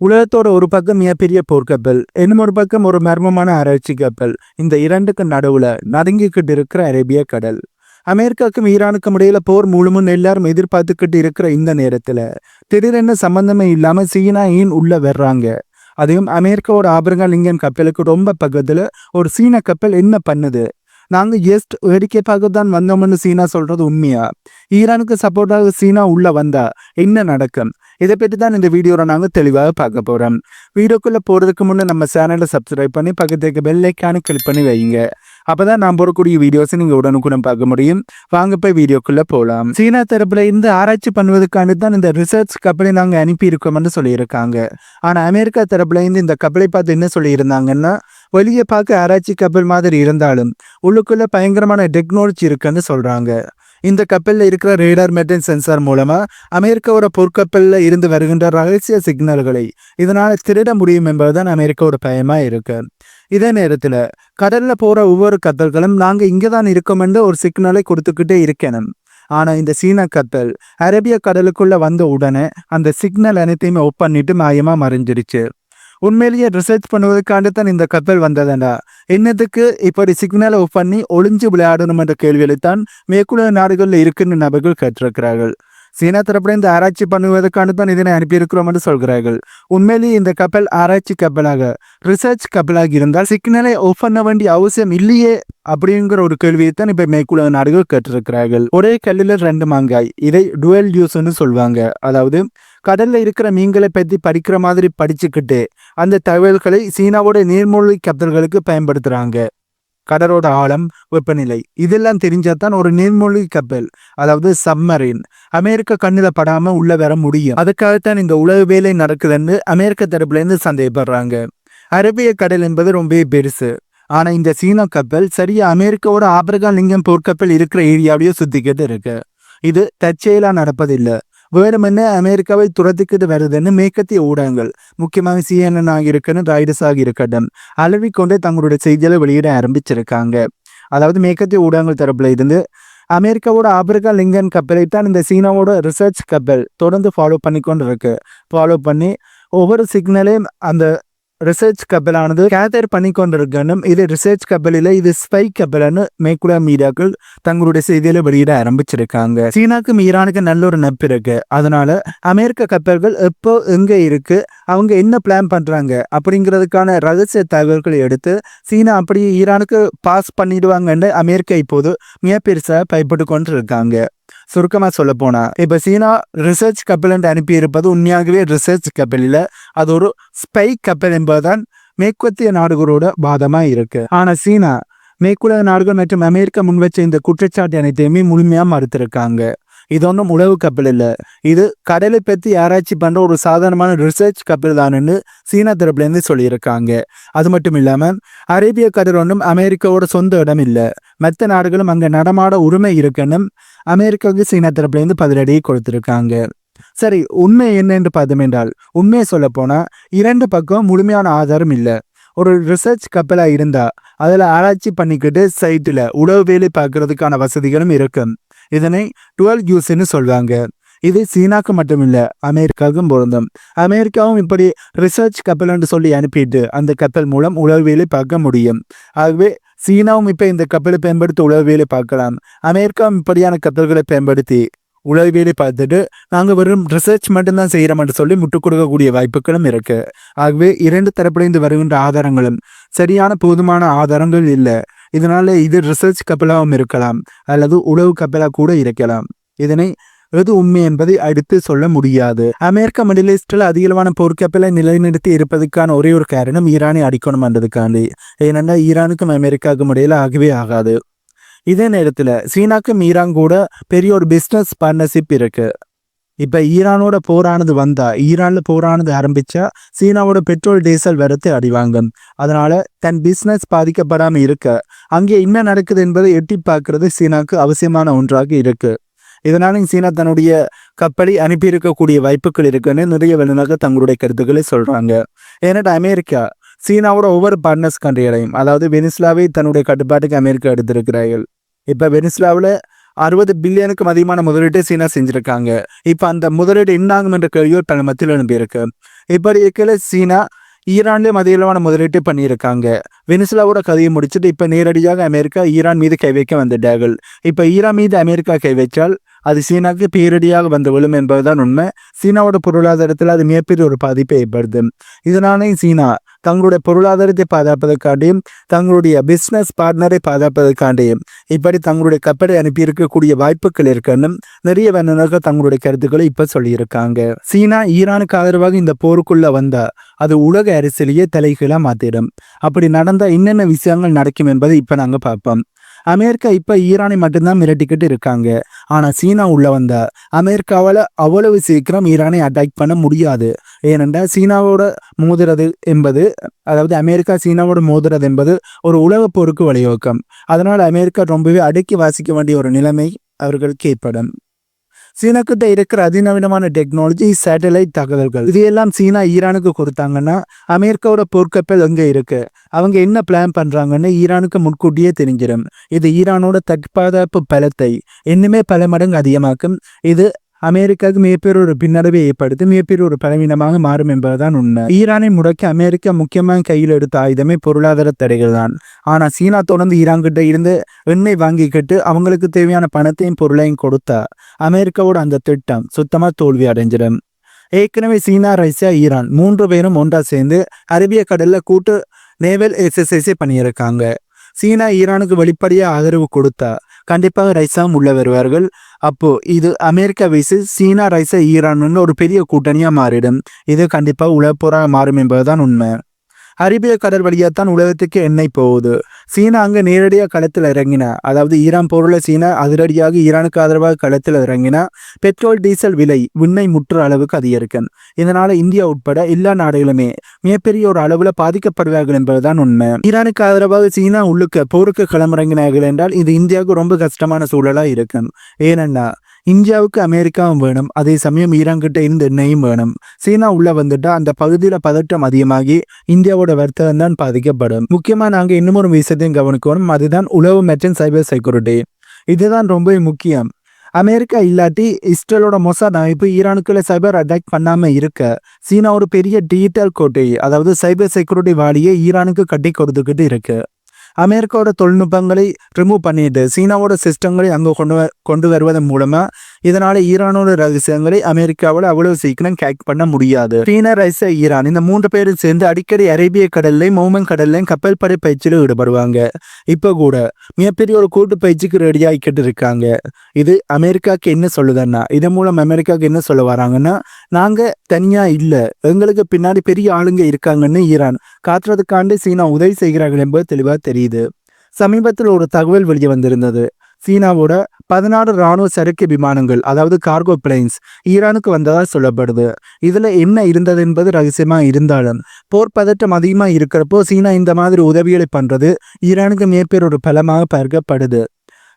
உலகத்தோட ஒரு பக்கம் மிகப்பெரிய போர்க்கப்பல் இன்னும் ஒரு பக்கம் ஒரு மர்மமான ஆராய்ச்சி கப்பல். இந்த இரண்டுக்கு நடுவுல நடுங்கிக்கிட்டு இருக்கிற அரேபிய கடல். அமெரிக்காவுக்கும் ஈரானுக்கும் இடையில போர் முழுமும் எல்லாரும் எதிர்பார்த்துக்கிட்டு இருக்கிற இந்த நேரத்துல திடீரென சம்பந்தமே இல்லாம சீனா ஏன் உள்ள வர்றாங்க. அதையும் அமெரிக்காவோட ஆபரங்க லிங்கன் கப்பலுக்கு ரொம்ப பக்கத்துல ஒரு சீன கப்பல் என்ன பண்ணுது? நாங்க ஜஸ்ட் வேடிக்கை பார்க்க தான் வந்தோம்னு சீனா சொல்றது உண்மையா? ஈரானுக்கு சப்போர்ட்டாக சீனா உள்ள வந்தா என்ன நடக்கும்? இதை பற்றி தான் இந்த வீடியோவில் நாங்கள் தெளிவாக பார்க்க போகிறோம் வீடியோக்குள்ளே போகிறதுக்கு முன்னே நம்ம சேனலை சப்ஸ்கிரைப் பண்ணி பக்கத்துக்கு பெல் ஐக்கானு கிளிக் பண்ணி வைங்க அப்போ தான் நான் போடக்கூடிய வீடியோஸை நீங்கள் உடனுக்குடன் பார்க்க முடியும். வாங்க போய் வீடியோக்குள்ளே போகலாம் சீனா தரப்பில் இருந்து ஆராய்ச்சி பண்ணுவதற்கான தான் இந்த ரிசர்ச் கப்பலை நாங்கள் அனுப்பியிருக்கோம்னு சொல்லியிருக்காங்க. ஆனால் அமெரிக்கா தரப்புல இருந்து இந்த கப்பலை பார்த்து என்ன சொல்லியிருந்தாங்கன்னா வெளியே பார்க்க ஆராய்ச்சி கப்பல் மாதிரி இருந்தாலும் உள்ளுக்குள்ள பயங்கரமான டெக்னாலஜி இருக்குன்னு சொல்றாங்க. இந்த கப்பலில் இருக்கிற ரேடார் மெட்டன் சென்சார் மூலமா அமெரிக்காவோட பொற்கப்பலில் இருந்து வருகின்ற ரகசிய சிக்னல்களை இதனால திருட முடியும் என்பதுதான் அமெரிக்காவோட பயமா இருக்கு. இதே நேரத்தில் கடலில் போகிற ஒவ்வொரு கப்பல்களும் இங்கே தான் இருக்கோம் என்று ஒரு சிக்னலை கொடுத்துக்கிட்டே இருக்கணும். ஆனால் இந்த சீன கப்பல் அரேபிய கடலுக்குள்ளே வந்த உடனே அந்த சிக்னல் அனைத்தையுமே ஒப் பண்ணிட்டு மாயமா மறைஞ்சிருச்சு. உண்மையிலேயே ரிசர்ச் பண்ணுவதற்காண்டு தான் இந்த கப்பல் வந்ததுண்டா. என்னத்துக்கு? இப்படி சிக்னலை ஆஃப் பண்ணி ஒளிஞ்சு விளையாடணும் என்ற கேள்விகளைத்தான் மேற்குலக நாடுகளில் இருக்குன்னு நபர்கள் கேட்டிருக்கிறார்கள். சீனா தரப்புல இந்த ஆராய்ச்சி பண்ணுவதற்கான தான் இதனை அனுப்பியிருக்கிறோம் என்று சொல்கிறார்கள். உண்மையிலேயே இந்த கப்பல் ஆராய்ச்சி கப்பலாக ரிசர்ச் கப்பலாக இருந்தால் சிக்னலை ஆஃப் பண்ண வேண்டிய அவசியம் இல்லையே அப்படிங்கிற ஒரு கேள்வியை தான் இப்ப மேற்குலக நாடுகள் கேட்டிருக்கிறார்கள். ஒரே கல்லில் ரெண்டு மாங்காய் இதை டுவெல் யூஸ்ன்னு சொல்லுவாங்க அதாவது கடல்ல இருக்கிற மீன்களை பற்றி படிக்கிற மாதிரி படிச்சுக்கிட்டு அந்த தகவல்களை சீனாவோட நீர்மூழ்கி கப்பல்களுக்கு பயன்படுத்துறாங்க. கடலோட ஆழம் வெப்பநிலை இதெல்லாம் தெரிஞ்சாதான் ஒரு நீர்மூழ்கி கப்பல் அதாவது சப்மரீன் அமெரிக்க கண்ணில் படாம உள்ள வர முடியும். அதுக்காகத்தான் இந்த உலக வேலை நடக்குதுன்னு அமெரிக்க தரப்புலேருந்து சந்தேகப்படுறாங்க. அரபிய கடல் என்பது ரொம்பவே பெருசு. ஆனா இந்த சீன கப்பல் சரியா அமெரிக்காவோட ஆபிரகாம் லிங்கம் போர்க்கப்பல் இருக்கிற ஏரியாவிலேயே சுத்திக்கிட்டு இருக்கு. இது தற்செயலா நடப்பதில்லை. வேணுமென்னு அமெரிக்காவை துரத்திக்கிட்டு வருதுன்னு மேற்கத்திய ஊடகங்கள் முக்கியமாக சிஎன்என் ஆகியிருக்கணும் ராய்டஸ் ஆகியிருக்கட்டும் அலறிக்கொண்டே தங்களுடைய செய்திகளை வெளியிட ஆரம்பிச்சிருக்காங்க. அதாவது மேற்கத்திய ஊடகங்கள் தரப்புல இருந்து அமெரிக்காவோட ஆப்பிரிக்கா லிங்கன் கப்பலை தான் இந்த சீனாவோட ரிசர்ச் கப்பல் தொடர்ந்து ஃபாலோ பண்ணி கொண்டு இருக்கு ஃபாலோ பண்ணி ஒவ்வொரு சிக்னலையும் அந்த ரிசர்ச் கப்பலானது கேதர் பண்ணி கொண்டிருக்கணும் இது ரிசர்ச் கப்பலில் இது ஸ்பை கப்பல்னு மேற்குலா மீடியாக்கள் தங்களுடைய செய்தியில வெளியிட ஆரம்பிச்சிருக்காங்க சீனாக்கும் ஈரானுக்கு நல்ல ஒரு நட்பு இருக்கு அதனால அமெரிக்க கப்பல்கள் எப்போ எங்க இருக்கு அவங்க என்ன பிளான் பண்றாங்க அப்படிங்கிறதுக்கான ரகசிய தகவல்களை எடுத்து சீனா அப்படி ஈரானுக்கு பாஸ் பண்ணிடுவாங்கன்னு அமெரிக்கா இப்போது மிக பயப்பட்டு கொண்டு இருக்காங்க சுருக்கமாக சொல்ல போனா இப்போ சீனா ரிசர்ச் கப்பல் என்று அனுப்பியிருப்பது உண்மையாகவே ரிசர்ச் கப்பல் இல்லை. அது ஒரு ஸ்பை கப்பல் என்பதுதான் மேற்கத்திய நாடுகளோட வாதமாக இருக்கு. ஆனால் சீனா மேற்குலக நாடுகள் மற்றும் அமெரிக்கா முன்வச்ச இந்த குற்றச்சாட்டு அனைத்தையுமே முழுமையாக மறுத்திருக்காங்க. இது ஒன்றும் உழவு கப்பல் இல்லை. இது கடலை பற்றி ஆராய்ச்சி பண்ணுற ஒரு சாதாரணமான ரிசர்ச் கப்பல் தானுன்னு சீனா தரப்புலேருந்து சொல்லியிருக்காங்க. அது மட்டும் இல்லாமல் அரேபிய கடல் ஒன்றும் அமெரிக்காவோட சொந்த இடம் இல்லை. மற்ற நாடுகளும் அங்கே நடமாட உரிமை இருக்குன்னு அமெரிக்காவுக்கு சீனா தரப்புலேருந்து பதிலடியை கொடுத்துருக்காங்க. சரி உண்மை என்ன என்று பார்த்தோம் என்றால் உண்மையை சொல்ல போனால் இரண்டு பக்கம் முழுமையான ஆதாரம் இல்லை. ஒரு ரிசர்ச் கப்பலாக இருந்தால் அதில் ஆராய்ச்சி பண்ணிக்கிட்டு சைட்டில் உழவு வேலை பார்க்கறதுக்கான வசதிகளும் இருக்கும். இதனை டுவெல் யூஸ்ன்னு சொல்லுவாங்க இது சீனாக்கு மட்டுமில்லை அமெரிக்காவுக்கும் பொருந்தும். அமெரிக்காவும் இப்படி ரிசர்ச் கப்பல் என்று சொல்லி அனுப்பிட்டு அந்த கப்பல் மூலம் உளவியலை பார்க்க முடியும். ஆகவே சீனாவும் இப்போ இந்த கப்பலை பயன்படுத்தி உளவியலை பார்க்கலாம். அமெரிக்காவும் இப்படியான கப்பல்களை பயன்படுத்தி உளவியலை பார்த்துட்டு நாங்கள் வெறும் ரிசர்ச் மட்டும்தான் செய்கிறோம்னு சொல்லி முட்டுக் கொடுக்கக்கூடிய வாய்ப்புகளும் இருக்குது ஆகவே இரண்டு தரப்பிலிருந்து வருகின்ற ஆதாரங்களும். சரியான போதுமான ஆதாரங்கள் இல்லை. இதனால இது ரிசர்ச் கப்பலாகவும் இருக்கலாம் அல்லது உளவு கப்பலாக கூட இருக்கலாம். இதனை எது உண்மை என்பதை அடுத்து சொல்ல முடியாது. அமெரிக்க மிடில் ஈஸ்டில் அதிகளவான போர்க்கப்பலை நிலைநிறுத்தி இருப்பதற்கான ஒரே ஒரு காரணம் ஈரானை அடிக்கணும் என்றதுக்காண்டி ஏனென்றால் ஈரானுக்கும் அமெரிக்காவுக்கும் இடையில ஆகவே ஆகாது. இதே நேரத்தில் சீனாக்கும் ஈரான் கூட பெரிய ஒரு பிஸ்னஸ் பார்ட்னர்ஷிப் இருக்குது இப்போ ஈரானோட போரானது வந்தா ஈரானில் போரானது ஆரம்பிச்சா சீனாவோட பெட்ரோல் டீசல் வரத்து அடிவாங்கும். அதனால தன் பிஸ்னஸ் பாதிக்கப்படாமல் இருக்க அங்கே என்ன நடக்குது என்பதை எட்டி பார்க்கறது சீனாக்கு அவசியமான ஒன்றாக இருக்கு. இதனால சீனா தன்னுடைய கப்பலை அனுப்பியிருக்கக்கூடிய வாய்ப்புகள் இருக்குன்னு நிறைய வெளிநாக தங்களுடைய கருத்துக்களை சொல்றாங்க. ஏன்னா அமெரிக்கா சீனாவோட ஒவ்வொரு பார்ட்னர்ஸ் கண்ட்ரிகளையும் அதாவது வெனிஸ்லாவை தன்னுடைய கட்டுப்பாட்டுக்கு அமெரிக்கா எடுத்திருக்கிறார்கள். இப்போ வெனிஸ்லாவில் அறுபது பில்லியனுக்கும் அதிகமான முதலீட்டை சீனா செஞ்சிருக்காங்க. இப்போ அந்த முதலீடு என்ன ஆகும் என்ற கேள்வியோ பல மத்தியில் எழுப்பியிருக்கு இப்படி இருக்கையில் சீனா ஈரான்லேயும் அதிகளவான முதலீட்டு பண்ணியிருக்காங்க. வெனிசுலாவோட கதையை முடிச்சுட்டு இப்போ நேரடியாக அமெரிக்கா ஈரான் மீது கை வைக்க வந்துட்டார்கள். இப்போ ஈரான் மீது அமெரிக்கா கை வைச்சால் அது சீனாக்கு பேரடியாக வந்து விழும் என்பதுதான் உண்மை. சீனாவோட பொருளாதாரத்தில் அது மிகப்பெரிய ஒரு பாதிப்பை ஏற்படுது இதனாலே சீனா தங்களுடைய பொருளாதாரத்தை பாதுகாப்பதற்காண்டியும் தங்களுடைய பிஸ்னஸ் பார்ட்னரை பாதுகாப்பதற்காண்டியும் இப்படி தங்களுடைய கப்பலை அனுப்பி இருக்கக்கூடிய வாய்ப்புகள் இருக்குன்னு நிறைய வல்லுநர்கள் தங்களுடைய கருத்துக்களை இப்ப சொல்லியிருக்காங்க. சீனா ஈரானுக்கு ஆதரவாக இந்த போருக்குள்ள வந்தா அது உலக அரசியலையே தலைகீழாக மாத்திடும். அப்படி நடந்தால் என்னென்ன விஷயங்கள் நடக்கும் என்பதை இப்ப நாங்க பார்ப்போம். அமெரிக்கா இப்போ ஈரானை மட்டும்தான் மிரட்டிக்கிட்டு இருக்காங்க. ஆனால் சீனா உள்ளே வந்தா அமெரிக்காவால் அவ்வளவு சீக்கிரம் ஈரானை அட்டாக் பண்ண முடியாது. ஏனென்றால் சீனாவோட மோதுறது என்பது அதாவது அமெரிக்கா சீனாவோட மோதுறது என்பது ஒரு உலக போருக்கு வழிவகுக்கும். அதனால் அமெரிக்கா ரொம்பவே அடக்கி வாசிக்க வேண்டிய ஒரு நிலைமை அவர்களுக்கு ஏற்படும். சீனாக்கிட்ட இருக்கிற அதிநவீனமான டெக்னாலஜி சேட்டலைட் தகவல்கள். எல்லாம் சீனா ஈரானுக்கு கொடுத்தாங்கன்னா அமெரிக்காவோட போர்க்கப்பல் எங்க இருக்கு? அவங்க என்ன பிளான் பண்றாங்கன்னு ஈரானுக்கு முன்கூட்டியே தெரிஞ்சிடும் இது ஈரானோட தட்பாதப்பு பலத்தை இன்னுமே பல மடங்கு அதிகமாக்கும். இது அமெரிக்காவுக்கு மிகப்பெரிய ஒரு பின்னடைவை ஏற்படுத்தி மிகப்பெரிய ஒரு பலவீனமாக மாறும் என்பதுதான் உண்மை. ஈரானை முடக்கி அமெரிக்கா முக்கியமாக கையில் எடுத்த ஆயுதமே பொருளாதார தடைகள் தான் ஆனால் சீனா தொடர்ந்து ஈரான் கிட்ட இருந்து எண்ணெய் வாங்கிக்கிட்டு அவங்களுக்கு தேவையான பணத்தையும் பொருளையும் கொடுத்தா அமெரிக்காவோட அந்த திட்டம் சுத்தமாக தோல்வி அடைஞ்சிடும். ஏற்கனவே சீனா ரஷ்யா ஈரான் மூன்று பேரும் ஒன்றா சேர்ந்து அரபிய கடலில் கூட்டு நேவல் எக்ஸசைஸை பண்ணியிருக்காங்க. சீனா ஈரானுக்கு வெளிப்படையாக ஆதரவு கொடுத்தா கண்டிப்பாக ரைஸாக உள்ள வருவார்கள். அப்போ இது அமெரிக்கா வைசு சீனா ரைஸா ஈரான்னு ஒரு பெரிய கூட்டணியாக மாறிடும். இது கண்டிப்பாக உலகப்போராக மாறும் என்பதுதான் உண்மை. அரேபிய கடல் வழியாக தான் உலகத்துக்கு எண்ணெய் போகுது. சீனா அங்கே நேரடியாக களத்தில் இறங்கினா அதாவது ஈரான் பொருளை சீனா அதிரடியாக ஈரானுக்கு ஆதரவாக களத்தில் இறங்கினா பெட்ரோல் டீசல் விலை விண்ணை முற்ற அளவுக்கு அதிகரிக்கும். இதனால் இந்தியா உட்பட எல்லா நாடுகளுமே மிகப்பெரிய ஒரு அளவில் பாதிக்கப்படுவார்கள் என்பதுதான் உண்மை. ஈரானுக்கு ஆதரவாக சீனா உள்ளுக்க போருக்கு களமிறங்கினார்கள் என்றால் இது இந்தியாவுக்கு ரொம்ப கஷ்டமான சூழலாக இருக்கும். ஏனென்னா இந்தியாவுக்கு அமெரிக்காவும் வேணும் அதே சமயம் ஈரான் கிட்ட இருந்து எண்ணெயும் வேணும். சீனா உள்ள வந்துட்டா அந்த பகுதியில் பதட்டம் அதிகமாகி இந்தியாவோட வர்த்தகம் தான் பாதிக்கப்படும். முக்கியமா நாங்கள் இன்னும் ஒரு எல்லாத்தையும் கவனிக்கணும். அதுதான் உளவு மற்றும் சைபர் செக்யூரிட்டி இதுதான் ரொம்ப முக்கியம். அமெரிக்கா இல்லாட்டி இஸ்ரேலோட மொசாத் அமைப்பு ஈரானுக்குள்ள சைபர் அட்டாக் பண்ணாமல் இருக்க சீனா ஒரு பெரிய டிஜிட்டல் கோட்டை அதாவது சைபர் செக்யூரிட்டி வாலியை ஈரானுக்கு கட்டி கொடுத்துக்கிட்டு இருக்குது அமெரிக்காவோட தொழில்நுட்பங்களை ரிமூவ் பண்ணிட்டு சீனாவோட சிஸ்டங்களை அங்கே கொண்டு வ- கொண்டு வருவதன் மூலமா இதனால ஈரானோட ரகசியங்களை அமெரிக்காவோட அவ்வளவு சீக்கிரம் கேக் பண்ண முடியாது. சீனா ரஷ்யா ஈரான் இந்த மூன்று பேரும் சேர்ந்து அடிக்கடி அரேபிய கடல்லையும் ஓமன் கடல்லையும் கப்பல் படை பயிற்சியில் ஈடுபடுவாங்க. இப்போ கூட மிகப்பெரிய ஒரு கூட்டு பயிற்சிக்கு ரெடி ஆகிக்கிட்டு இருக்காங்க. இது அமெரிக்காவுக்கு என்ன சொல்லுதுன்னா இதன் மூலம் அமெரிக்காவுக்கு என்ன சொல்ல வராங்கன்னா நாங்க தனியா இல்லை எங்களுக்கு பின்னாடி பெரிய ஆளுங்க இருக்காங்கன்னு ஈரான் காத்துறதுக்காண்டு சீனா உதவி செய்கிறார்கள் என்பது தெளிவாக தெரியும். தெரியுது. சமீபத்தில் ஒரு தகவல் வெளியே வந்திருந்தது. சீனாவோட பதினாறு ராணுவ சரக்கு விமானங்கள் அதாவது கார்கோ பிளைன்ஸ் ஈரானுக்கு வந்ததா சொல்லப்படுது. இதுல என்ன இருந்தது என்பது ரகசியமா இருந்தாலும் போர் பதட்டம் அதிகமா இருக்கிறப்போ சீனா இந்த மாதிரி உதவிகளை பண்றது ஈரானுக்கு மேற்பேர் ஒரு பலமாக பார்க்கப்படுது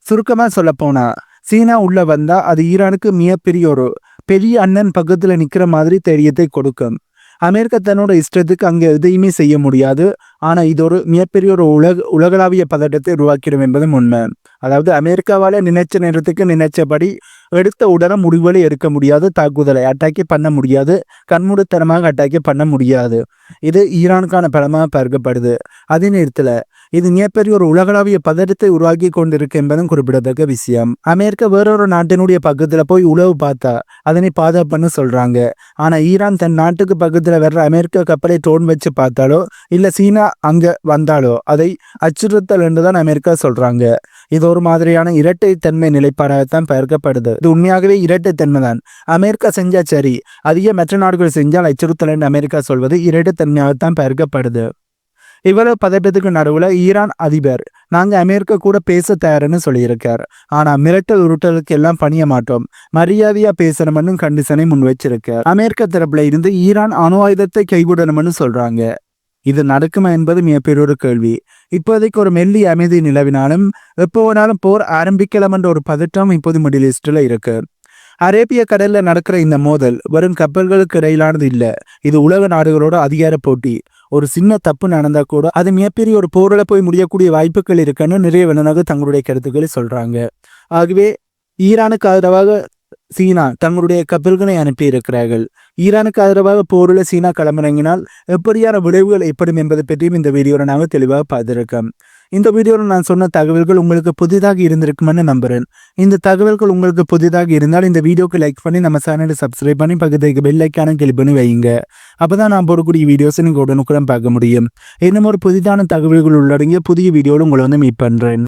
சுருக்கமா சொல்ல போனா சீனா உள்ள வந்தா அது ஈரானுக்கு மிகப்பெரிய ஒரு பெரிய அண்ணன் பக்கத்துல நிக்கிற மாதிரி தைரியத்தை கொடுக்கும். அமெரிக்கா தன்னோட இஷ்டத்துக்கு அங்கே எதையுமே செய்ய முடியாது. ஆனால் இது ஒரு மிகப்பெரிய ஒரு உலக உலகளாவிய பதட்டத்தை உருவாக்கிடும் என்பதும் உண்மை. அதாவது அமெரிக்காவால் நினைச்ச நேரத்துக்கு நினைச்சபடி எடுத்த உடனே முடிவுகளை எடுக்க முடியாது தாக்குதலை அட்டாக்கே பண்ண முடியாது கண்மூடித்தனமாக அட்டாக்கே பண்ண முடியாது. இது ஈரானுக்கான பலமாக பார்க்கப்படுது. அதே நேரத்தில் இது மிகப்பெரிய ஒரு உலகளாவிய பதட்டத்தை உருவாக்கி கொண்டிருக்கு என்பதும் குறிப்பிடத்தக்க விஷயம். அமெரிக்கா வேறொரு நாட்டினுடைய பக்கத்தில் போய் உளவு பார்த்தா அதனை பாதுகாப்புன்னு சொல்கிறாங்க ஆனால் ஈரான் தன் நாட்டுக்கு பக்கத்தில் வர்ற அமெரிக்க கப்பலை டோன் வச்சு பார்த்தாலோ இல்லை சீனா அங்க வந்தாலோ அதை அச்சுறுத்தல் என்றுதான் அமெரிக்கா சொல்றாங்க. இது ஒரு மாதிரியான இரட்டைத்தன்மை நிலைப்பாடாகத்தான் பெயர்க்கப்படுது இது உண்மையாகவே இரட்டைத்தன்மை தான். அமெரிக்கா செஞ்சா சரி. அதிக மற்ற நாடுகள் செஞ்சால் அச்சுறுத்தல் என்று அமெரிக்கா சொல்வது இரட்டைத்தன்மையாகத்தான் பெயர்க்கப்படுது இவ்வளவு பதட்டத்துக்கு நடுவில் ஈரான் அதிபர். நாங்கள் அமெரிக்கா கூட பேச தயாருன்னு சொல்லியிருக்கார். ஆனால் மிரட்டல் உருட்டலுக்கு எல்லாம் பணிய மாட்டோம். மரியாதையாக பேசணும்னு கண்டிஷனை முன் வச்சிருக்கார் அமெரிக்க தரப்புல இருந்து ஈரான் அணு ஆயுதத்தை கைவிடணும்னு சொல்கிறாங்க இது நடக்குமா என்பது மிகப்பெரிய ஒரு கேள்வி. இப்போதைக்கு ஒரு மெல்லி அமைதி நிலவினாலும் எப்போ வேணாலும் போர் ஆரம்பிக்கலாம் என்ற ஒரு பதட்டம் இப்போது மிடில் ஈஸ்ட்ல இருக்கு. அரேபிய கடல்ல நடக்கிற இந்த மோதல் வரும் கப்பல்களுக்கு இடையிலானது இல்ல இது உலக நாடுகளோட அதிகார போட்டி. ஒரு சின்ன தப்பு நடந்தா கூட அது மிகப்பெரிய ஒரு போரில் போய் முடியக்கூடிய வாய்ப்புகள் இருக்குன்னு நிறைய வல்லுநர்கள் தங்களுடைய கருத்துக்களை சொல்றாங்க. ஆகவே ஈரானுக்கு ஆதரவாக சீனா தங்களுடைய கப்பல்களை அனுப்பியிருக்கிறார்கள். ஈரானுக்கு ஆதரவாக போரில் சீனா களமிறங்கினால் எப்படியான விளைவுகள் ஏற்படும் என்பதை பற்றியும் இந்த வீடியோவில் நாங்கள் தெளிவாக பார்த்துருக்கோம். இந்த வீடியோவில் நான் சொன்ன தகவல்கள் உங்களுக்கு புதிதாக இருந்திருக்குமென்னு நம்புகிறேன் இந்த தகவல்கள் உங்களுக்கு புதிதாக இருந்தால் இந்த வீடியோக்கு லைக் பண்ணி நம்ம சேனலை சப்ஸ்கிரைப் பண்ணி பக்கத்துக்கு பெல்லைக்கான கிளிக் பண்ணி வைங்க அப்போ தான் நான் போடக்கூடிய வீடியோஸை நீங்கள் உடனுக்குடன் பார்க்க முடியும். இன்னும் ஒரு புதிதான தகவல்கள் உள்ளடங்கிய புதிய வீடியோவில் உங்களை வந்து மீட் பண்ணுறேன்